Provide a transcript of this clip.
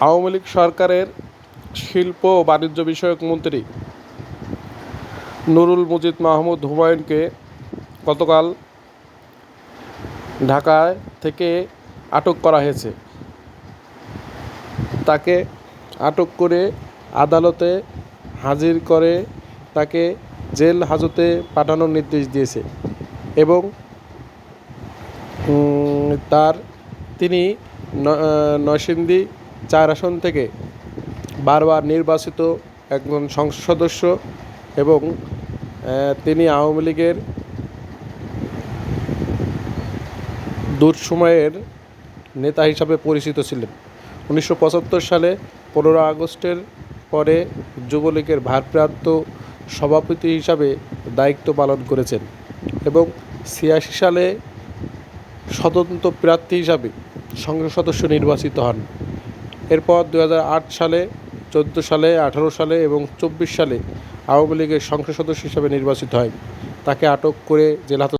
আওয়ামী লীগ সরকারের শিল্প ও বাণিজ্য বিষয়ক মন্ত্রী নুরুল মুজিদ মাহমুদ হুমায়ুনকে গতকাল ঢাকায় থেকে আটক করা হয়েছে। তাকে আটক করে আদালতে হাজির করে তাকে জেল হাজতে পাঠানোর নির্দেশ দিয়েছে এবং তার তিনি ন- আহ, নরসিংদী চার আসন থেকে বারবার নির্বাচিত একজন সংসদ সদস্য এবং তিনি আওয়ামী লীগের দুঃসময়ের নেতা হিসাবে পরিচিত ছিলেন। উনিশশো পঁচাত্তর সালে পনেরো আগস্টের পরে যুবলীগের ভারপ্রাপ্ত সভাপতি হিসাবে দায়িত্ব পালন করেছেন এবং ছিয়াশি সালে স্বতন্ত্র প্রার্থী হিসাবে সংসদ সদস্য নির্বাচিত হন। এরপর দু হাজার আট সালে, চোদ্দ সালে, আঠারো সালে এবং চব্বিশ সালে আওয়ামী লীগের সংসদ সদস্য হিসেবে নির্বাচিত হয়। তাকে আটক করে জেলা